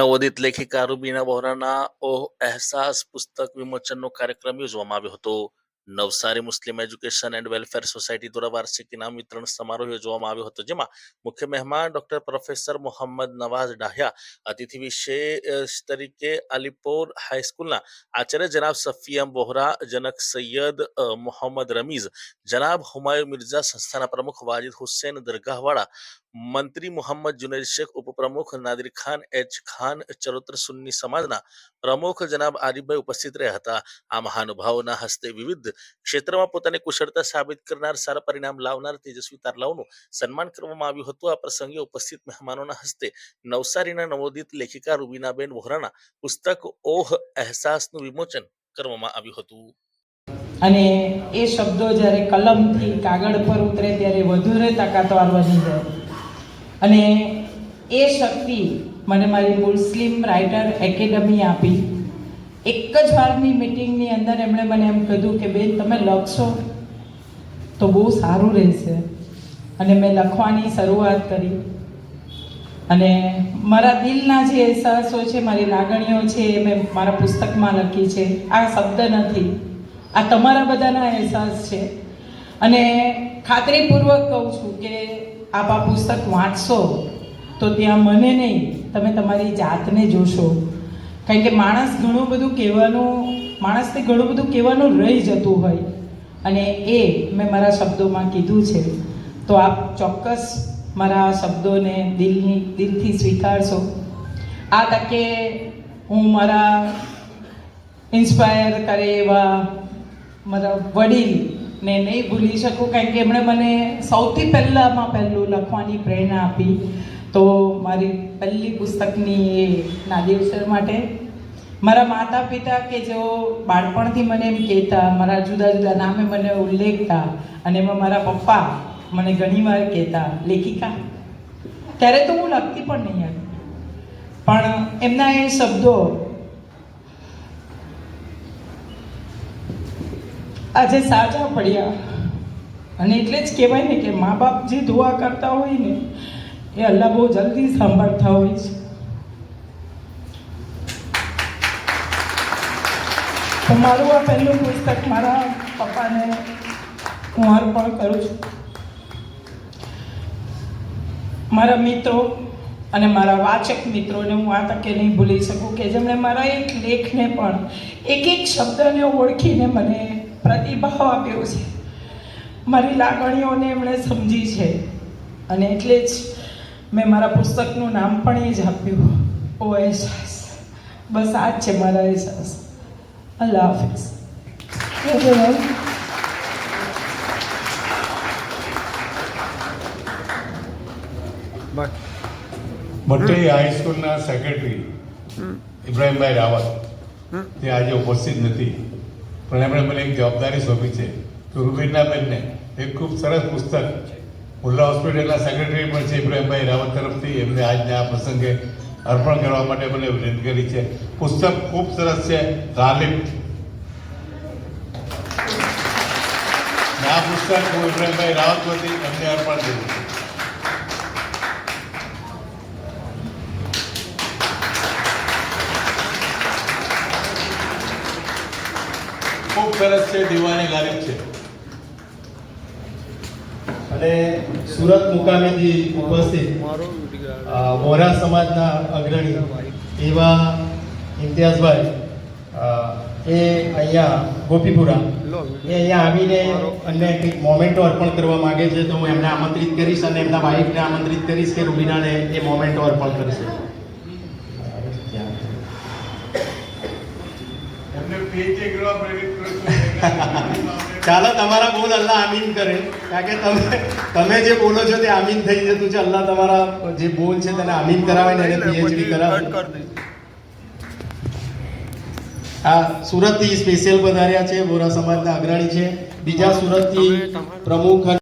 નવોદિત લેખિકા રૂબીના વોહરાના ઓહ અહેસાસ પુસ્તક વિમોચનનો કાર્યક્રમ યોજવામાં આવ્યો હતો. Navsari Muslim education and welfare society દ્વારા વાર્ષિક ઇનામ વિતરણ સમારોહ યોજવામાં આવ્યો હતો, જેમાં મુખ્ય મહેમાન ડોક્ટર પ્રોફેસર મોહમ્મદ નવાઝ ડાહ્યા, અતિથિ વિશેષ તરીકે અલીપોર હાઈસ્કૂલના આચાર્ય જનાબ સફીયમ બોહરા, જનક સૈયદ મોહમ્મદ રમીઝ, જનાબ હુમાયુ મિર્ઝા સંસ્થાના પ્રમુખ વાજિદ હુસેન દરગાહવાળા મંત્રી મોહમ્મદ જુનેદ શેખ ઉપપ્રમુખ નાદિર ખાન એચ ખાન ચરોતર સુન્ની સમાજના પ્રમુખ જનાબ આરીફભાઈ ઉપસ્થિત રહ્યા હતા. આ મહાનુભાવોના હસ્તે વિવિધ ક્ષેત્રમાં પોતાની કુશળતા સાબિત કરનાર, સારા પરિણામ લાવનાર, તેજસ્વી તારલાઓનું સન્માન કરવામાં આવ્યું હતું. આ પ્રસંગે ઉપસ્થિત મહેમાનોના હસ્તે નવસારીના નવોદિત લેખિકા રૂબીનાબેન વોહરાના પુસ્તક ઓહ અહેસાસનું વિમોચન કરવામાં આવ્યું હતું. અને એ શબ્દો જ્યારે કલમથી કાગળ પર ઉતરે ત્યારે વધુ તાકાતવાર બની જાય. અને એ શક્તિ મને મારી મુસ્લિમ રાઇટર એકેડમી આપી. એક જ વારની મિટિંગની અંદર એમણે મને એમ કીધું કે બેન, તમે લખશો તો બહુ સારું રહેશે. અને મેં લખવાની શરૂઆત કરી. અને મારા દિલના જે અહેસાસો છે, મારી લાગણીઓ છે, એ મેં મારા પુસ્તકમાં લખી છે. આ શબ્દ નથી. આ તમારા બધાના અહેસાસ છે. અને ખાતરીપૂર્વક કહું છું કે આપ આ પુસ્તક વાંચશો, તો ત્યાં મને નહીં, તમે તમારી જાતને જોશો. કારણ કે માણસ ઘણું બધું કહેવાનું, માણસને ઘણું બધું કહેવાનું રહી જતું હોય. અને એ મેં મારા શબ્દોમાં કીધું છે. તો આપ ચોક્કસ મારા શબ્દોને દિલની, દિલથી સ્વીકારશો. આ તકે હું મારા ઇન્સ્પાયર કરે એવા મારા વડીલને નહીં ભૂલી શકું, કારણ કે એમણે મને સૌથી પહેલાંમાં પહેલું લખવાની પ્રેરણા આપી. તો મારી પહેલી પુસ્તકની એ નાદિર સર માટે. મારા માતા પિતા કે જેઓ બાળપણથી મને એમ કહેતા, મારા જુદા જુદા નામે મને ઉલ્લેખતા અને એમાં મારા પપ્પા મને ઘણીવાર કહેતા, લેખિકા, ત્યારે તો હું લખતી પણ નહીં પણ એમના એ શબ્દો આજે સાચા પડ્યા. અને એટલે જ કહેવાય ને કે મા બાપ જે દુઆ કરતા હોય ને, એ અલ્લાહ બહુ જલ્દી સાંભળતા હોય છે. તો મારું આ પહેલું પુસ્તક મારા પપ્પાને હું અર્પણ કરું છું. મારા મિત્રો અને મારા વાચક મિત્રોને હું આ તકે નહીં ભૂલી શકું કે જેમણે મારા એક લેખને પણ એક એક શબ્દને ઓળખીને મને પ્રતિભાવ આપ્યો છે. મારી લાગણીઓને એમણે સમજી છે. અને એટલે જ મેં મારા પુસ્તકનું નામ પણ એ જ આપ્યું. ઓ અહેસાસ બસ આ જ છે મારા અહેસાસ અલ્લાહ હાફિઝ. યુ હાઈસ્કૂલના સેક્રેટરી ઇબ્રાહીમભાઈ રાવત. તે આજે ઉપસ્થિત નથી. પણ એમણે મને એક જવાબદારી સોંપી છે કે રૂબીનાબેનને એક ખૂબ સરસ પુસ્તક મુલ્લા હોસ્પિટલના સેક્રેટરી પણ છે પ્રેમભાઈ રાવત તરફથી. એમને આજના આ પ્રસંગે અર્પણ કરવા માટે મને વિનંતી કરી છે. પુસ્તક ખૂબ સરસ છે, ગાલિબ. આ પુસ્તક હું ઇબ્રાહીમભાઈ રાવત વતી એમને અર્પણ કરું છું. ખૂબ સરસ છે, દીવાની ગાલિબ છે. અને સુરત મુકામેથી ઉપસ્થિત મોરા સમાજના અગ્રણી એવા ઇમ્તિયાઝભાઈ એ અહીંયા ગોપીપુરા, એ અહીંયા આવીને અને કંઈક મોમેન્ટો અર્પણ કરવા માગે છે, તો હું એમને આમંત્રિત કરીશ અને એમના વાઈફને આમંત્રિત કરીશ કે રૂબીનાને એ મોમેન્ટો અર્પણ કરશે એમને પીએચડી કરવા પ્રેરિત કરું છું ચાલો તમારા બોલ અલ્લાહ આમીન કરે. કારણ કે તમે તમે જે બોલો છો તે આમીન થઈ જતું છે. અલ્લાહ તમારા જે બોલ છે તેને આમીન કરાવે ને એને પીએચડી કરાવે. આ સુરતથી સ્પેશિયલ પધાર્યા છે. બોરા સમાજના અગ્રણી છે. બીજા સુરતથી પ્રમુખ